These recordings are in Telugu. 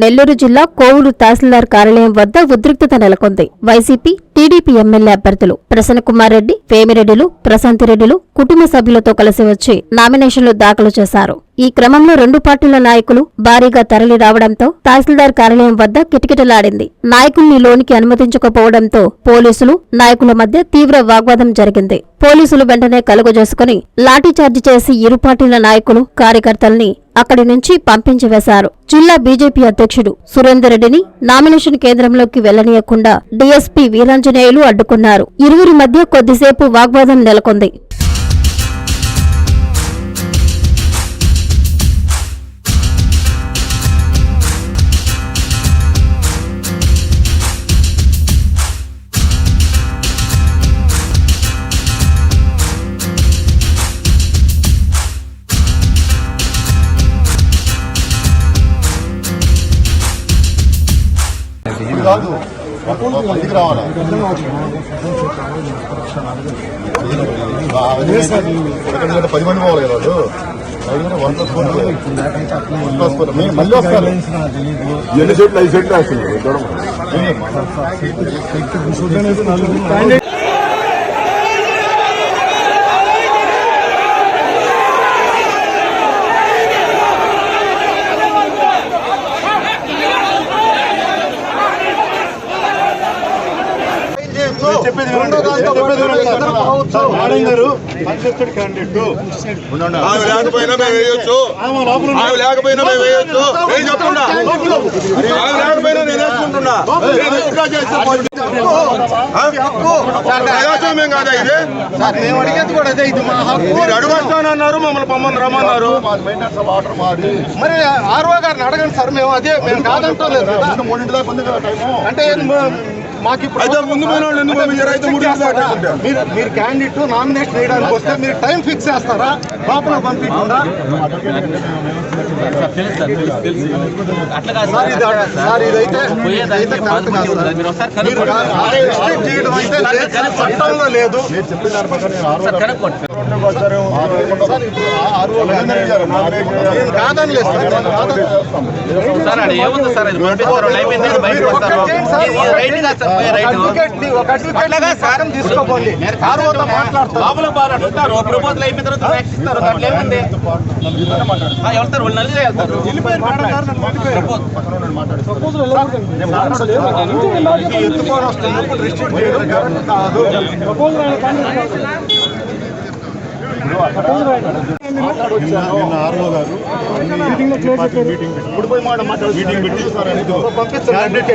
నెల్లూరు జిల్లా కోవూరు తహసీల్దార్ కార్యాలయం వద్ద ఉద్రిక్తత నెలకొంది. వైసీపీ టీడీపీ ఎమ్మెల్యే అభ్యర్థులు ప్రసన్న కుమార్ రెడ్డి పేమిరెడ్డిలు ప్రశాంతి రెడ్డిలు కుటుంబ సభ్యులతో కలిసి వచ్చి నామినేషన్లు దాఖలు చేశారు. ఈ క్రమంలో రెండు పార్టీల నాయకులు భారీగా తరలి రావడంతో తహసీల్దార్ కార్యాలయం వద్ద కిటకిటలాడింది. నాయకుల్ని లోనికి అనుమతించకపోవడంతో పోలీసులు నాయకుల మధ్య తీవ్ర వాగ్వాదం జరిగింది. పోలీసులు వెంటనే కలుగజేసుకుని లాఠీచార్జి చేసి ఇరు పార్టీల నాయకులు కార్యకర్తల్ని అక్కడి నుంచి పంపించివేశారు జిల్లా బీజేపీ అధ్యక్షుడు సురేందర్ రెడ్డిని నామినేషన్ కేంద్రంలోకి వెళ్ళనీయకుండా డీఎస్పీ వీరాంజనేయులు అడ్డుకున్నారు. ఇరువురి మధ్య కొద్దిసేపు వాగ్వాదం నెలకొంది. రావాలా ఎందుకంటే పది మంది పోవాలి కదా వాళ్ళు మళ్ళీ వస్తారు. ఎన్ని సెట్లు? ఐదు సెట్లు వేస్తున్నారు చూడమ్మా. చెప్పేది వినండి. చెప్పేది వినండి. మేడం గారు అన్సెప్టెడ్ క్యాండిడేట్ ఉండండి. ఆమె లేకపోయినా మేము వేయొచ్చు. ఆమె లేకపోయినా మేము వేయొచ్చు. నేను చెప్తున్నా ఆమె లేకపోయినా నేను వేసుకుంటున్నా? ప్రజాస్వామ్యం కాదా ఇది. మీరు అడుగొస్తానన్నారు మమ్మల్ని పొమ్మని రమ్మన్నారు. మరి ఆర్ఓ గారిని అడగండి సార్ మేము అదే మేము కాదంటాం అంటే మాకు. మీరు మీరు క్యాండిడేట్ నామినేషన్ వేయడానికి వస్తే మీరు టైం ఫిక్స్ చేస్తారా? లోపల పంపించకుండా సార్ ఇది సార్ ఇదైతే చేయడం అయితే. చట్టంలో లేదు. రోడ్డుకి వచ్చారు. మాట్లాడతారు అడుగుతారు ప్రపోజల్ అయిపోయిన తర్వాత నెక్స్ట్ ఇస్తారు. దాంట్లో ఏముంది వెళ్తారు. వాళ్ళు వెళ్తారు. రిస్ట్రిక్ట్ చేయడం కరెక్ట్ నిన్న ఆర్ఓ గారు మీటింగ్ ఇప్పుడు పోయి మాట మాట్లాడు మీటింగ్ పెట్టి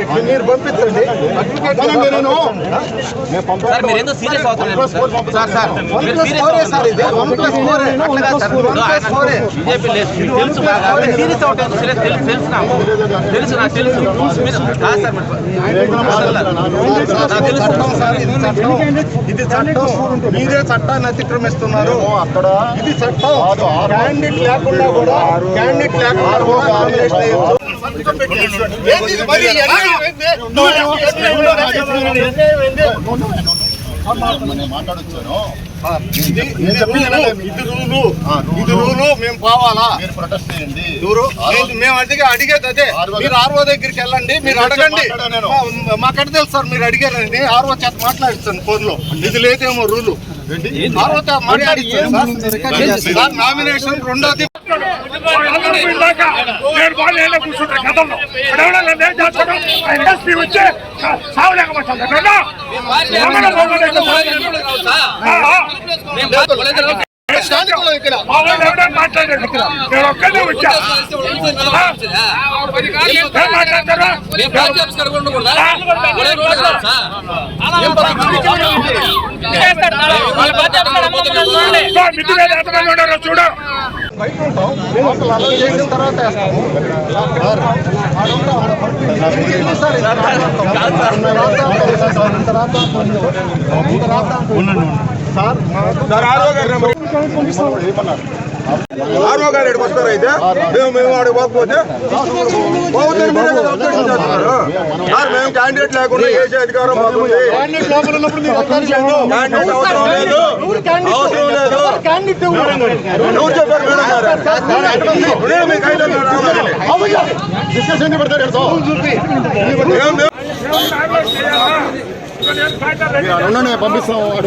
ఇది మీరు పంపించండి ఇది తెలుసు తెలుసు నాకు తెలుసు తెలుసు చట్టం ఇది చట్టం మీరే చట్టాన్ని అతిక్రమిస్తున్నారు అక్కడ ఇది చట్టం క్యాండిడేట్ లేకుండా కూడా క్యాండిడేట్ లేకుండా ఇది మాట్లాడొచ్చాను రూలు రూలు. ఇది రూలు మేము పోవాలా మీరు ప్రొటెస్ట్ చేయండి మేము అడిగే అడిగేది అదే. ఆర్ఓ మీరు ఆర్ఓ దగ్గరికి వెళ్ళండి మీరు అడగండి. మాట్లాడా నేను. మా- మాకంటే తెలుసు సార్ మీరు అడిగారండి ఆర్ఓ చేత మాట్లాడిస్తాను ఫోన్లో ఇది లేదేమో రూలు. నామినేషన్ రెండోది నేను వాళ్ళు ఏళ్ళ కూర్చుంటాను గతంలో. ఇండస్ట్రీ వచ్చి సావలేకపోతాను. చూడు బయట ఉంటాం తర్వాత వేస్తాము పంపించండి. ఇది సార్. సార్ మాకు ఏమన్నారు ఆర్మో గారు ఇక్కడికి వస్తారు అయితే. మేము మేము ఆడికి పోకపోతే పోవద్దని మీరే కదా objection చేస్తున్నారు. సార్ మేము క్యాండిడేట్ లేకుండా చేసే అధికారం క్యాండిడేట్. క్యాండిడేట్ అవసరం లేదు. క్యాండిడేట్ అవసరం లేదు. ఎవరు క్యాండిడేట్ చెప్పారు మేడం గారు? మీకు రావాలి. అవును. డిస్కషన్ పెడతారు? తెలుసా? పంపిస్తాం అక్కడ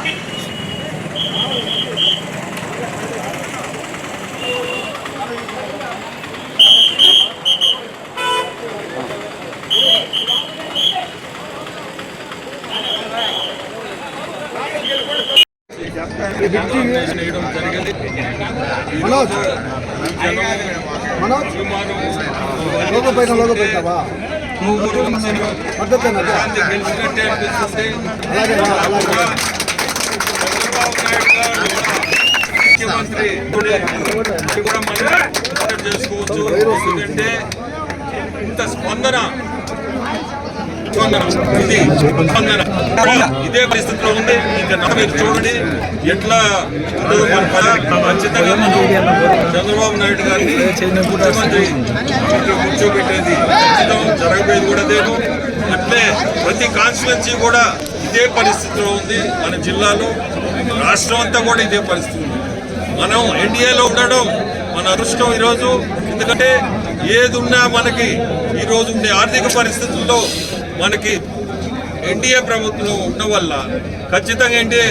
అనుకుంటూ మనోజ్ మనోజ్ లోగో పైన లోగో పెట్టావా పద్ధతి అలాగే అలాగే ముఖ్యమంత్రి కూడా మనం చేసుకోవచ్చు. ఎందుకంటే ఇంత స్పందన స్పందన ఇది స్పందన. ఇదే పరిస్థితిలో ఉంది ఇంకా నా మీరు చూడండి. ఎట్లా ఖచ్చితంగా మనం చంద్రబాబు నాయుడు గారిని ముఖ్యమంత్రి కూర్చోబెట్టేది ఖచ్చితం జరగబోయేది కూడా లేదు అట్లే ప్రతి కాన్స్టిట్యున్సీ కూడా ఇదే పరిస్థితిలో ఉంది. మన జిల్లాలో రాష్ట్రం అంతా కూడా ఇదే పరిస్థితి ఉంది. మనం ఎన్డీఏలో ఉండడం మన అదృష్టం ఈరోజు. ఎందుకంటే ఏది ఉన్నా మనకి ఈరోజు ఉండే ఆర్థిక పరిస్థితుల్లో మనకి ఎన్డీఏ ప్రభుత్వం ఉండడం వల్ల ఖచ్చితంగా ఎన్డీఏ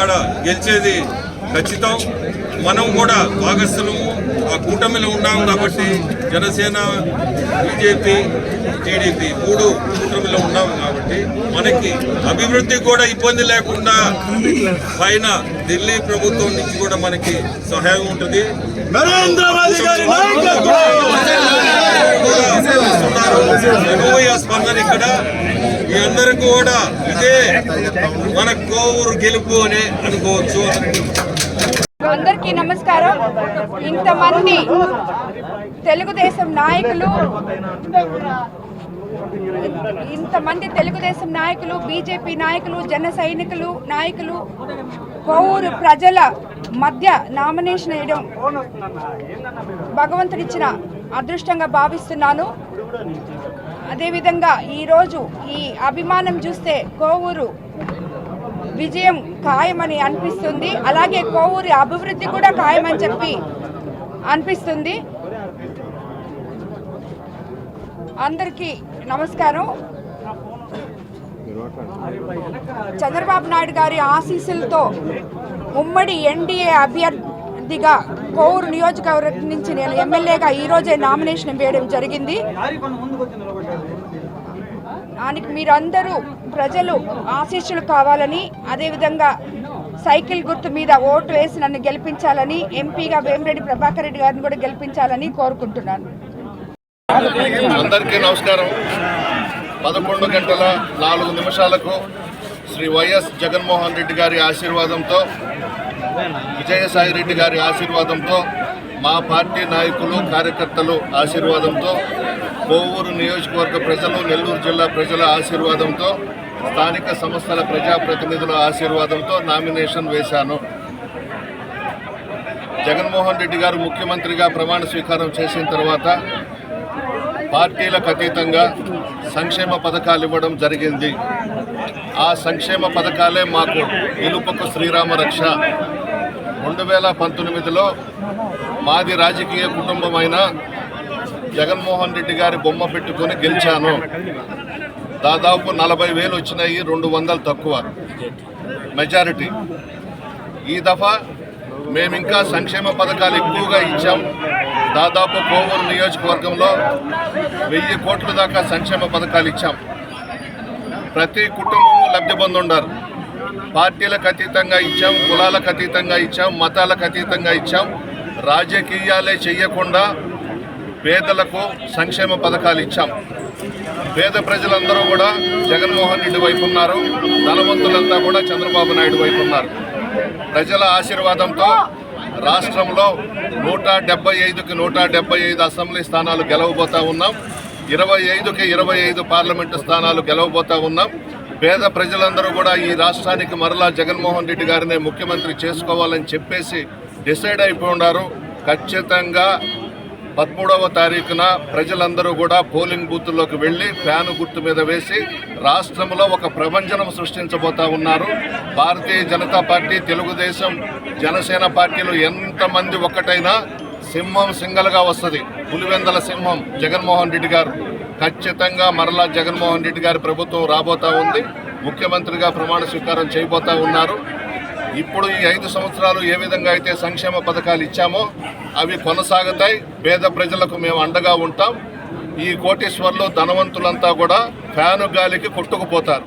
ఆడ గెలిచేది ఖచ్చితం. మనం కూడా భాగస్థులము ఆ కూటమిలో ఉన్నాం కాబట్టి జనసేన బీజేపీ టీడీపీ మూడు కూటమిలో ఉన్నాం కాబట్టి మనకి అభివృద్ధి కూడా ఇబ్బంది లేకుండా పైన ఢిల్లీ ప్రభుత్వం నుంచి కూడా మనకి సహాయం ఉంటుంది. స్పందన ఇక్కడ. మీ అందరికి కూడా ఇదే మన కోవూరు గెలుపు అని అనుకోవచ్చు. అందరికీ నమస్కారం. ఇంతమంది తెలుగుదేశం నాయకులు ఇంతమంది తెలుగుదేశం నాయకులు బీజేపీ నాయకులు జన సైనికులు నాయకులు కోవూరు ప్రజల మధ్య నామినేషన్ వేయడం భగవంతుడిచ్చిన అదృష్టంగా భావిస్తున్నాను. అదేవిధంగా ఈరోజు ఈ అభిమానం చూస్తే కోవూరు విజయం ఖాయమని అనిపిస్తుంది. అలాగే కోవూరి అభివృద్ధి కూడా ఖాయమని చెప్పి అనిపిస్తుంది. అందరికీ నమస్కారం. చంద్రబాబు నాయుడు గారి ఆశీస్సులతో ఉమ్మడి ఎన్డీఏ అభ్యర్థిగా కోవూరు నియోజకవర్గం నుంచి నేను ఎమ్మెల్యేగా ఈరోజే నామినేషన్ వేయడం జరిగింది. దానికి మీరందరూ ప్రజలు ఆశీస్సులు కావాలని అదేవిధంగా సైకిల్ గుర్తు మీద ఓటు వేసి నన్ను గెలిపించాలని ఎంపీగా వేమిరెడ్డి ప్రభాకర్ రెడ్డి గారిని కూడా గెలిపించాలని కోరుకుంటున్నాను. అందరికీ నమస్కారం. పదకొండు గంటల నాలుగు నిమిషాలకు శ్రీ వైఎస్ జగన్మోహన్ రెడ్డి గారి ఆశీర్వాదంతో విజయసాయి రెడ్డి గారి ఆశీర్వాదంతో మా పార్టీ నాయకులు కార్యకర్తలు ఆశీర్వాదంతో కోవూరు నియోజకవర్గ ప్రజలు నెల్లూరు జిల్లా ప్రజల ఆశీర్వాదంతో స్థానిక సంస్థల ప్రజాప్రతినిధుల ఆశీర్వాదంతో నామినేషన్ వేశాను. జగన్మోహన్ రెడ్డి గారు ముఖ్యమంత్రిగా ప్రమాణ స్వీకారం చేసిన తర్వాత పార్టీలకు అతీతంగా సంక్షేమ పథకాలు ఇవ్వడం జరిగింది. ఆ సంక్షేమ పథకాలే మాకు ఇనుపకు శ్రీరామ రక్ష. రెండు వేల పంతొమ్మిదిలో మాది రాజకీయ కుటుంబమైన జగన్మోహన్ రెడ్డి గారి బొమ్మ పెట్టుకొని గెలిచాను. దాదాపు నలభై వేలు వచ్చినాయి రెండు వందలు తక్కువ. మెజారిటీ ఈ దఫా మేము ఇంకా సంక్షేమ పథకాలు ఎక్కువగా ఇచ్చాం. దాదాపు కోవూరు నియోజకవర్గంలో వెయ్యి కోట్ల దాకా సంక్షేమ పథకాలు ఇచ్చాం. ప్రతి కుటుంబము లబ్ధి పొందుండారు. పార్టీలకు అతీతంగా ఇచ్చాం కులాలకు అతీతంగా ఇచ్చాం మతాలకు అతీతంగా ఇచ్చాం. రాజకీయాలే చెయ్యకుండా పేదలకు సంక్షేమ పథకాలు ఇచ్చాం. పేద ప్రజలందరూ కూడా జగన్మోహన్ రెడ్డి వైపు ఉన్నారు. ధనవంతులంతా కూడా చంద్రబాబు నాయుడు వైపు ఉన్నారు. ప్రజల ఆశీర్వాదంతో రాష్ట్రంలో నూట డెబ్బై ఐదుకి నూట డెబ్బై ఐదు అసెంబ్లీ స్థానాలు గెలవబోతా ఉన్నాం. ఇరవై ఐదుకి ఇరవై ఐదు పార్లమెంటు స్థానాలు గెలవబోతా ఉన్నాం. పేద ప్రజలందరూ కూడా ఈ రాష్ట్రానికి మరలా జగన్మోహన్ రెడ్డి గారినే ముఖ్యమంత్రి చేసుకోవాలని చెప్పేసి డిసైడ్ అయిపోయి ఉన్నారు. ఖచ్చితంగా పదమూడవ తారీఖున ప్రజలందరూ కూడా పోలింగ్ బూత్లోకి వెళ్ళి ఫ్యాను గుర్తు మీద వేసి రాష్ట్రంలో ఒక ప్రపంచం సృష్టించబోతా ఉన్నారు. భారతీయ జనతా పార్టీ తెలుగుదేశం జనసేన పార్టీలు ఎంతమంది ఒక్కటైనా సింహం సింగల్గా వస్తుంది. పులివెందల సింహం జగన్మోహన్ రెడ్డి గారు. ఖచ్చితంగా మరలా జగన్మోహన్ రెడ్డి గారి ప్రభుత్వం రాబోతా ఉంది. ముఖ్యమంత్రిగా ప్రమాణ స్వీకారం చేయబోతా ఉన్నారు. ఇప్పుడు ఈ ఐదు సంవత్సరాలు ఏ విధంగా అయితే సంక్షేమ పథకాలు ఇచ్చామో అవి కొనసాగుతాయి. పేద ప్రజలకు మేము అండగా ఉంటాం. ఈ కోటేశ్వర్లో ధనవంతులంతా కూడా ఫ్యాను గాలికి కొట్టుకుపోతారు.